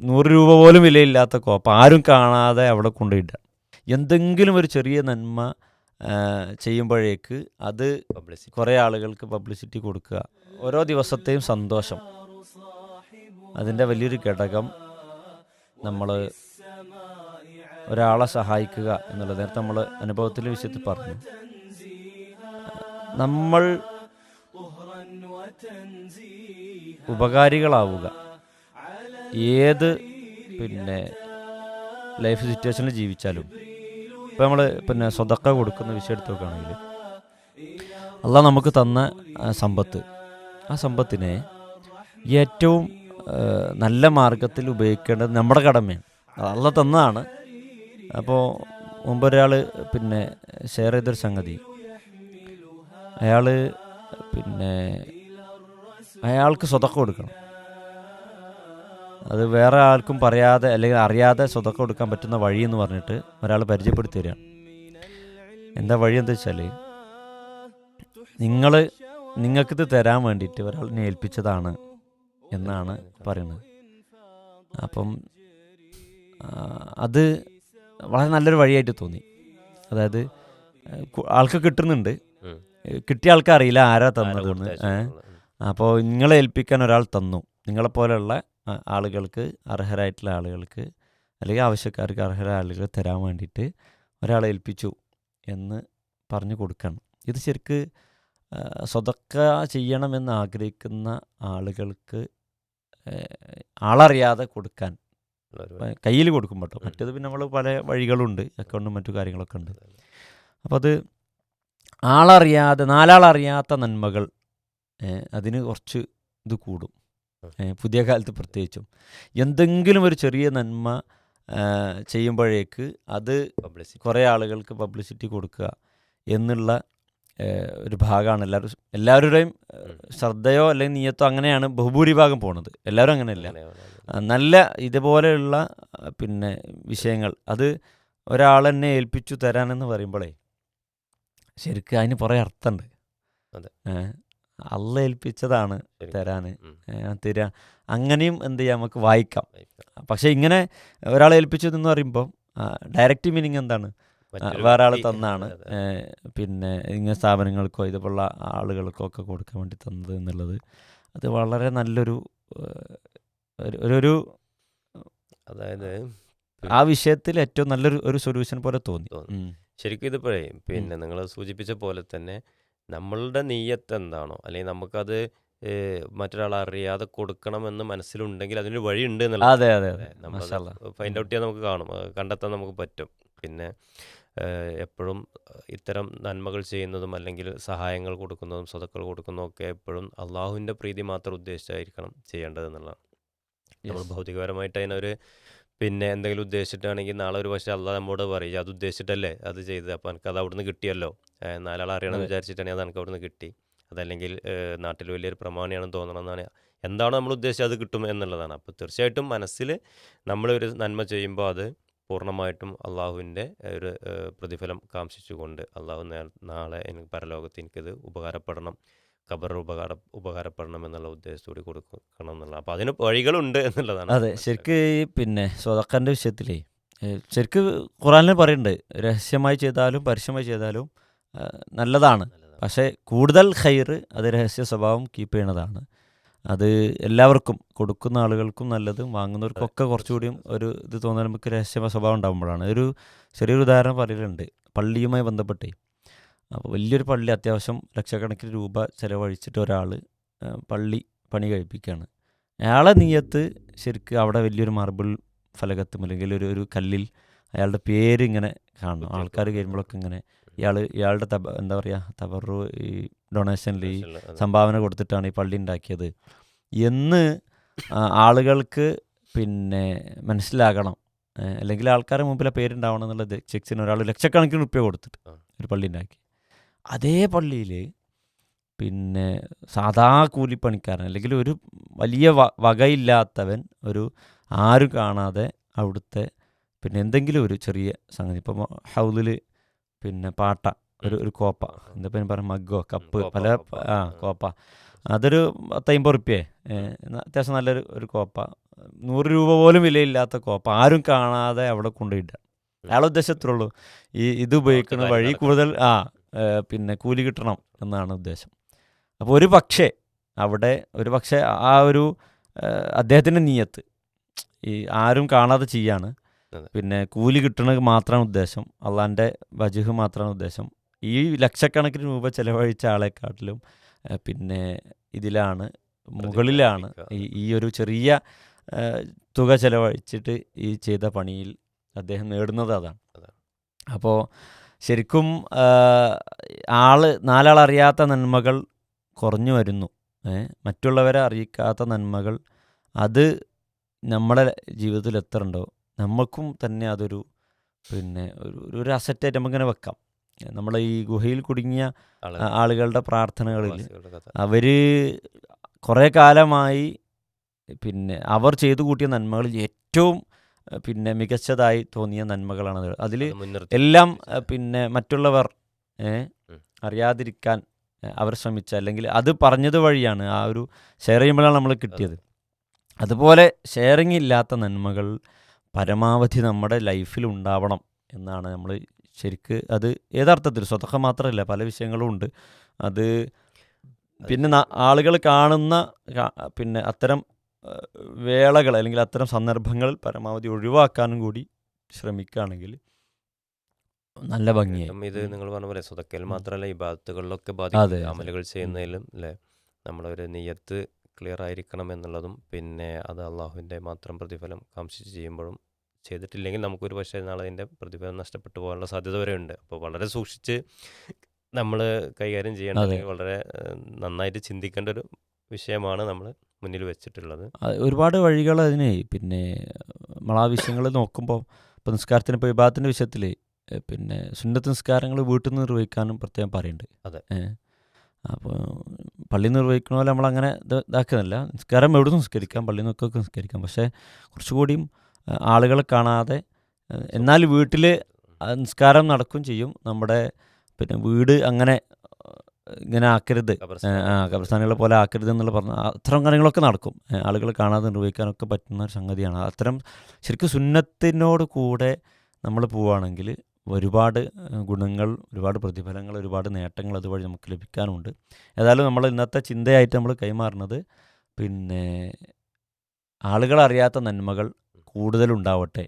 നൂറ് രൂപ പോലും വിലയില്ലാത്ത കോപ്പ ആരും കാണാതെ അവിടെ കൊണ്ടുപോയിട്ട എന്തെങ്കിലും ഒരു ചെറിയ നന്മ ചെയ്യുമ്പോഴേക്ക് അത് പബ്ലിസിറ്റി കുറേ ആളുകൾക്ക് പബ്ലിസിറ്റി കൊടുക്കുക. ഓരോ ദിവസത്തെയും സന്തോഷം. അതിന്റെ വലിയൊരു ഘടകം നമ്മൾ ഒരാളെ സഹായിക്കുക എന്നുള്ളത്. നേരത്തെ നമ്മൾ അനുഭവത്തിന്റെ വിഷയത്തിൽ പറഞ്ഞു. നമ്മൾ ഉപകാരികളാവുക. ഏത് പിന്നെ ലൈഫ് സിറ്റുവേഷനിൽ ജീവിച്ചാലും. ഇപ്പം നമ്മൾ പിന്നെ സ്വതക്ക കൊടുക്കുന്ന വിഷയം എടുത്ത് നോക്കുകയാണെങ്കിൽ അല്ല നമുക്ക് തന്ന സമ്പത്ത്. ആ സമ്പത്തിനെ ഏറ്റവും നല്ല മാർഗത്തിൽ ഉപയോഗിക്കേണ്ടത് നമ്മുടെ കടമയാണ്. അല്ല തന്നതാണ്. അപ്പോൾ മുമ്പ് ഒരാൾ പിന്നെ ഷെയർ ചെയ്തൊരു സംഗതി. അയാൾ പിന്നെ അയാൾക്ക് സ്വതക്ക കൊടുക്കണം. അത് വേറെ ആൾക്കും പറയാതെ അല്ലെങ്കിൽ അറിയാതെ സ്വതക്ക കൊടുക്കാൻ പറ്റുന്ന വഴി എന്ന് പറഞ്ഞിട്ട് ഒരാൾ പരിചയപ്പെടുത്തി തരികയാണ് എന്താ വഴി എന്താ വെച്ചാൽ നിങ്ങൾ നിങ്ങൾക്കിത് തരാൻ വേണ്ടിയിട്ട് ഒരാളിനെ ഏൽപ്പിച്ചതാണ് എന്നാണ് പറയുന്നത്. അപ്പം അത് വളരെ നല്ലൊരു വഴിയായിട്ട് തോന്നി. അതായത് ആൾക്ക് കിട്ടുന്നുണ്ട്. കിട്ടിയ ആൾക്ക് അറിയില്ല ആരാ തന്നതെന്ന്. അപ്പോൾ നിങ്ങളെ ഏൽപ്പിക്കാൻ ഒരാൾ തന്നു. നിങ്ങളെപ്പോലെയുള്ള ആളുകൾക്ക് അർഹരായിട്ടുള്ള ആളുകൾക്ക് അല്ലെങ്കിൽ ആവശ്യക്കാർക്ക് അർഹരായ ആളുകൾ തരാൻ വേണ്ടിയിട്ട് ഒരാളെ ഏൽപ്പിച്ചു എന്ന് പറഞ്ഞു കൊടുക്കണം. ഇത് ശരിക്ക് സ്വതക്ക ചെയ്യണമെന്ന് ആഗ്രഹിക്കുന്ന ആളുകൾക്ക് ആളറിയാതെ കൊടുക്കാൻ കയ്യിൽ കൊടുക്കും കേട്ടോ മറ്റേത് പിന്നെ നമ്മൾ പല വഴികളുണ്ട്. അക്കൗണ്ടും മറ്റു കാര്യങ്ങളൊക്കെ ഉണ്ട്. അപ്പോൾ അത്. ആളറിയാതെ നാലാളറിയാത്ത നന്മകൾ അതിന് കുറച്ച് ഇത് കൂടും. പുതിയ കാലത്ത് പ്രത്യേകിച്ചും. എന്തെങ്കിലും ഒരു ചെറിയ നന്മ ചെയ്യുമ്പോഴേക്ക് അത് കുറേ ആളുകൾക്ക് പബ്ലിസിറ്റി കൊടുക്കുക എന്നുള്ള ഒരു ഭാഗമാണ്. എല്ലാവരും എല്ലാവരുടെയും. ശ്രദ്ധയോ അല്ലെങ്കിൽ നീയത്തോ അങ്ങനെയാണ് ബഹുഭൂരിഭാഗം പോണത്. എല്ലാവരും അങ്ങനെയല്ല. നല്ല ഇതുപോലെയുള്ള പിന്നെ വിഷയങ്ങൾ അത് ഒരാളെന്നെ ഏൽപ്പിച്ചു തരാനെന്ന് പറയുമ്പോഴേ ശരിക്കും അതിന് കുറേ അർത്ഥമുണ്ട്. അള്ള ഏൽപ്പിച്ചതാണ് തരാന്. തരാൻ ഉം. തരാ. അങ്ങനെയും എന്ത് ചെയ്യാം? നമുക്ക് വായിക്കാം. പക്ഷെ ഇങ്ങനെ ഒരാളെ ഏൽപ്പിച്ചത് എന്ന് പറയുമ്പോൾ ഡയറക്റ്റ് മീനിങ് എന്താണ്? വേറെ ആൾ തന്നാണ്. പിന്നെ ഇങ്ങനെ സ്ഥാപനങ്ങൾക്കോ ഇതുപോലുള്ള ആളുകൾക്കോ ഒക്കെ കൊടുക്കാൻ വേണ്ടി തന്നത് എന്നുള്ളത് അത് വളരെ നല്ലൊരു ഒരു- ഒരു അതായത് ആ വിഷയത്തിൽ ഏറ്റവും നല്ലൊരു ഒരു സൊല്യൂഷൻ പോലെ തോന്നി. ശരിക്കും ഇതിപ്പോഴേ പിന്നെ നിങ്ങൾ സൂചിപ്പിച്ച പോലെ തന്നെ നമ്മളുടെ നീയത്ത് എന്താണോ അല്ലെങ്കിൽ നമുക്കത് ഏഹ്, മറ്റൊരാൾ അറിയാതെ കൊടുക്കണമെന്ന് മനസ്സിലുണ്ടെങ്കിൽ അതിനൊരു വഴിയുണ്ട് എന്നുള്ളത്. അതെ അതെ അതെ. നമ്മളത് മാഷാല്ലാ. ഫൈൻഡ് ഔട്ട് ചെയ്യാൻ നമുക്ക് കാണും. അത് കണ്ടെത്താൻ നമുക്ക് പറ്റും. പിന്നെ ഏഹ്, എപ്പോഴും ഇത്തരം നന്മകൾ ചെയ്യുന്നതും അല്ലെങ്കിൽ സഹായങ്ങൾ കൊടുക്കുന്നതും സ്വതക്കൾ കൊടുക്കുന്നതും ഒക്കെ എപ്പോഴും അള്ളാഹുവിന്റെ പ്രീതി മാത്രം ഉദ്ദേശിച്ചായിരിക്കണം ചെയ്യേണ്ടത് എന്നുള്ളതാണ്. നമ്മൾ. ഭൗതികപരമായിട്ട് അതിനൊരു പിന്നെ എന്തെങ്കിലും ഉദ്ദേശിച്ചിട്ടാണെങ്കിൽ നാളെ ഒരു പക്ഷേ അല്ല നമ്മോട് പറയും അത് ഉദ്ദേശിച്ചിട്ടല്ലേ അത് ചെയ്തത് അപ്പോൾ എനിക്ക് അത് അവിടുന്ന് കിട്ടിയല്ലോ. നാലാൾ അറിയണമെന്ന്. വിചാരിച്ചിട്ടാണെങ്കിൽ അത്. എനിക്ക് അവിടുന്ന് കിട്ടി. അതല്ലെങ്കിൽ നാട്ടിൽ വലിയൊരു പ്രമാണിയാണെന്ന് തോന്നണം എന്നാണ്. എന്താണോ നമ്മൾ ഉദ്ദേശിച്ചത് അത് കിട്ടും എന്നുള്ളതാണ്. അപ്പോൾ തീർച്ചയായിട്ടും മനസ്സിൽ നമ്മളൊരു നന്മ ചെയ്യുമ്പോൾ അത് പൂർണമായിട്ടും അള്ളാഹുവിന്റെ ഒരു പ്രതിഫലം കാംക്ഷിച്ചുകൊണ്ട് അള്ളാഹു നാളെ എനിക്ക് പരലോകത്ത് എനിക്കത് ഉപകാരപ്പെടണം. ഖബർ ഉപകാര ഉപകാരപ്പെടണം എന്നുള്ള ഉദ്ദേശത്തോടെ കൊടുക്കണം എന്നുള്ള അപ്പോൾ അതിന് വഴികളുണ്ട് എന്നുള്ളതാണ് അതെ ശരിക്ക് പിന്നെ സ്വതക്കാരന്റെ വിഷയത്തിലേ ശരിക്ക് ഖുറാനിൽ പറയുന്നുണ്ട് രഹസ്യമായി ചെയ്താലും പരസ്യമായി ചെയ്താലും നല്ലതാണ്. നല്ലതാണ്. പക്ഷേ കൂടുതൽ ഹൈർ അത് രഹസ്യ സ്വഭാവം കീപ്പ് ചെയ്യണതാണ്. അത് എല്ലാവർക്കും കൊടുക്കുന്ന ആളുകൾക്കും നല്ലത് വാങ്ങുന്നവർക്കൊക്കെ കുറച്ചുകൂടിയും ഒരു ഇത് തോന്നാൻ നമുക്ക് രഹസ്യ സ്വഭാവം ഉണ്ടാകുമ്പോഴാണ്. ഒരു ചെറിയൊരു ഉദാഹരണം പറയലുണ്ട്. പള്ളിയുമായി ബന്ധപ്പെട്ടേ അപ്പോൾ വലിയൊരു പള്ളി അത്യാവശ്യം ലക്ഷക്കണക്കിന് രൂപ ചിലവഴിച്ചിട്ട് ഒരാൾ പള്ളി പണി കഴിപ്പിക്കുകയാണ് അയാളെ നീയത്ത് ശരിക്ക് അവിടെ വലിയൊരു മാർബിൾ ഫലകത്തും അല്ലെങ്കിൽ ഒരു ഒരു കല്ലിൽ അയാളുടെ പേര് ഇങ്ങനെ കാണണം. ആൾക്കാർ കഴിയുമ്പോഴൊക്കെ ഇങ്ങനെ ഇയാൾ ഇയാളുടെ തബ എന്താ പറയുക തബറു ഈ ഡൊണേഷനിൽ ഈ സംഭാവന കൊടുത്തിട്ടാണ് ഈ പള്ളി ഉണ്ടാക്കിയത്. എന്ന് ആളുകൾക്ക് പിന്നെ മനസ്സിലാകണം. അല്ലെങ്കിൽ ആൾക്കാരുടെ മുമ്പിൽ ആ പേരുണ്ടാവണം എന്നുള്ളത് ചെക്സിന് ഒരാൾ ലക്ഷക്കണക്കിന് റുപ്യ കൊടുത്തിട്ട് ഒരു പള്ളി ഉണ്ടാക്കി. അതേ പള്ളിയിൽ പിന്നെ സാധാ കൂലിപ്പണിക്കാരൻ അല്ലെങ്കിൽ ഒരു വലിയ വ- വകയില്ലാത്തവൻ ഒരു ആരും കാണാതെ അവിടുത്തെ പിന്നെ എന്തെങ്കിലും ഒരു ചെറിയ സംഗതി. ഇപ്പം ഹൗലിൽ പിന്നെ പാട്ട ഒരു ഒരു കോപ്പ എന്താ പിന്നെ പറയാം മഗ്ഗോ കപ്പ് പല ആ. കോപ്പ. അതൊരു പത്തമ്പത് റുപ്യേ അത്യാവശ്യം നല്ലൊരു ഒരു കോപ്പ. നൂറ് രൂപ പോലും വിലയില്ലാത്ത കോപ്പ. ആരും കാണാതെ അവിടെ കൊണ്ടുപോയിട്ട. അയാളുദ്ദേശത്തുള്ളൂ ഈ ഇത് ഉപയോഗിക്കുന്ന വഴി കൂടുതൽ ആ പിന്നെ കൂലി കിട്ടണം എന്നാണ് ഉദ്ദേശം. അപ്പോൾ ഒരു പക്ഷേ അവിടെ ഒരു പക്ഷേ ആ ഒരു അദ്ദേഹത്തിന്റെ നീയത്ത് ഈ ആരും കാണാതെ ചെയ്യാണ്. പിന്നെ കൂലി കിട്ടണത് മാത്രമാണ് ഉദ്ദേശം. അള്ളാന്റെ വജുഹ് മാത്രമാണ് ഉദ്ദേശം. ഈ ലക്ഷക്കണക്കിന് രൂപ ചെലവഴിച്ച ആളെക്കാട്ടിലും പിന്നെ ഇതിലാണ് മുകളിലാണ് ഈ ഈ ഒരു ചെറിയ തുക ചെലവഴിച്ചിട്ട് ഈ ചെയ്ത പണിയിൽ അദ്ദേഹം നേടുന്നത് അതാണ്. അപ്പോൾ ശരിക്കും ആൾ നാലാളറിയാത്ത നന്മകൾ കുറഞ്ഞു വരുന്നു. മറ്റുള്ളവരെ അറിയിക്കാത്ത നന്മകൾ അത് നമ്മുടെ ജീവിതത്തിൽ എത്ര ഉണ്ടോ നമുക്കും തന്നെ അതൊരു പിന്നെ ഒരു ഒരു അസറ്റായിട്ട് നമുക്കിങ്ങനെ വെക്കാം. നമ്മൾ ഈ ഗുഹയിൽ കുടുങ്ങിയ ആളുകളുടെ പ്രാർത്ഥനകളിൽ അവർ കുറേ കാലമായി പിന്നെ അവർ ചെയ്തു കൂട്ടിയ നന്മകളിൽ ഏറ്റവും പിന്നെ മികച്ചതായി തോന്നിയ നന്മകളാണ് അത്. അതിൽ എല്ലാം പിന്നെ മറ്റുള്ളവർ അറിയാതിരിക്കാൻ അവർ ശ്രമിച്ച അല്ലെങ്കിൽ അത് പറഞ്ഞത് വഴിയാണ് ആ ഒരു ഷെയർ ചെയ്യുമ്പോഴാണ് നമ്മൾ കിട്ടിയത്. അതുപോലെ ഷെയറിങ് ഇല്ലാത്ത നന്മകൾ പരമാവധി നമ്മുടെ ലൈഫിൽ ഉണ്ടാവണം എന്നാണ് നമ്മൾ ശരിക്ക് അത് യഥാർത്ഥത്തിൽ സ്വതക്ക മാത്രമല്ല പല വിഷയങ്ങളും ഉണ്ട്. അത് പിന്നെ ആളുകൾ കാണുന്ന പിന്നെ അത്തരം വേളകൾ അല്ലെങ്കിൽ അത്തരം സന്ദർഭങ്ങൾ പരമാവധി ഒഴിവാക്കാനും കൂടി ശ്രമിക്കുകയാണെങ്കിൽ നല്ല ഭംഗിയായി. ഇത് നിങ്ങൾ പറഞ്ഞ പോലെ സ്വതക്കൽ. മാത്രമല്ല ഈ ബാധത്തുകളിലൊക്കെ അതെ, ബാധിക്കും. അമലുകൾ ചെയ്യുന്നതിലും അല്ലേ നമ്മളൊരു നിയത്ത് ക്ലിയർ ആയിരിക്കണം എന്നുള്ളതും പിന്നെ അത് അള്ളാഹുവിന്റെ മാത്രം പ്രതിഫലം കാംക്ഷിച്ച് ചെയ്യുമ്പോഴും ചെയ്തിട്ടില്ലെങ്കിൽ നമുക്കൊരു പക്ഷേ നാളെ അതിന്റെ പ്രതിഫലം നഷ്ടപ്പെട്ടു പോകാനുള്ള സാധ്യത വരെ ഉണ്ട് അപ്പോൾ വളരെ സൂക്ഷിച്ച് നമ്മൾ കൈകാര്യം ചെയ്യേണ്ടത് വളരെ നന്നായിട്ട് ചിന്തിക്കേണ്ട ഒരു വിഷയമാണ് നമ്മൾ മുന്നിൽ വെച്ചിട്ടുള്ളത്. ഒരുപാട് വഴികൾ അതിന്. പിന്നെ നമ്മളാവശ്യങ്ങൾ നോക്കുമ്പോൾ ഇപ്പോൾ നിസ്കാരത്തിന് ഇപ്പോൾ വിഭാഗത്തിന്റെ വിഷയത്തിൽ പിന്നെ സുന്നത്ത് നിസ്കാരങ്ങൾ വീട്ടിൽ നിന്ന് നിർവഹിക്കാനും പ്രത്യേകം പറയുന്നുണ്ട് അതെ. അപ്പോൾ പള്ളി നിർവഹിക്കണ പോലെ നമ്മളങ്ങനെ ഇത് ഇതാക്കുന്നില്ല നിസ്കാരം എവിടെ നിസ്കരിക്കാം? പള്ളിയിൽ നിന്നൊക്കെ നിസ്കരിക്കാം. പക്ഷേ കുറച്ചുകൂടിയും ആളുകളെ കാണാതെ എന്നാൽ വീട്ടിൽ നിസ്കാരം നടക്കും ചെയ്യും. നമ്മുടെ പിന്നെ വീട് അങ്ങനെ ഇങ്ങനെ ആക്കരുത്. ആ കബർസ്ഥാനുകളെ പോലെ. ആക്കരുത് എന്നുള്ള പറഞ്ഞ അത്തരം കാര്യങ്ങളൊക്കെ നടക്കും. ആളുകൾ കാണാതെ നിർവഹിക്കാനൊക്കെ പറ്റുന്ന ഒരു സംഗതിയാണ്. അത്തരം ശരിക്കും സുന്നത്തിനോട് കൂടെ നമ്മൾ പോവുകയാണെങ്കിൽ ഒരുപാട് ഗുണങ്ങൾ ഒരുപാട് പ്രതിഫലങ്ങൾ ഒരുപാട് നേട്ടങ്ങൾ അതുവഴി നമുക്ക് ലഭിക്കാനുണ്ട്. ഏതായാലും നമ്മൾ ഇന്നത്തെ ചിന്തയായിട്ട് നമ്മൾ കൈമാറുന്നത് പിന്നെ ആളുകൾ അറിയാത്ത നന്മകൾ കൂടുതലുണ്ടാവട്ടെ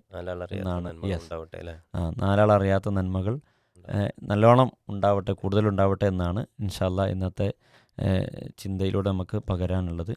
നാലാളറിയാത്ത. നന്മകൾ നല്ലോണം ഉണ്ടാവട്ടെ കൂടുതലുണ്ടാവട്ടെ എന്നാണ് ഇൻഷാല്ല ഇന്നത്തെ ചിന്തയിലൂടെ നമുക്ക് പകരാനുള്ളത്.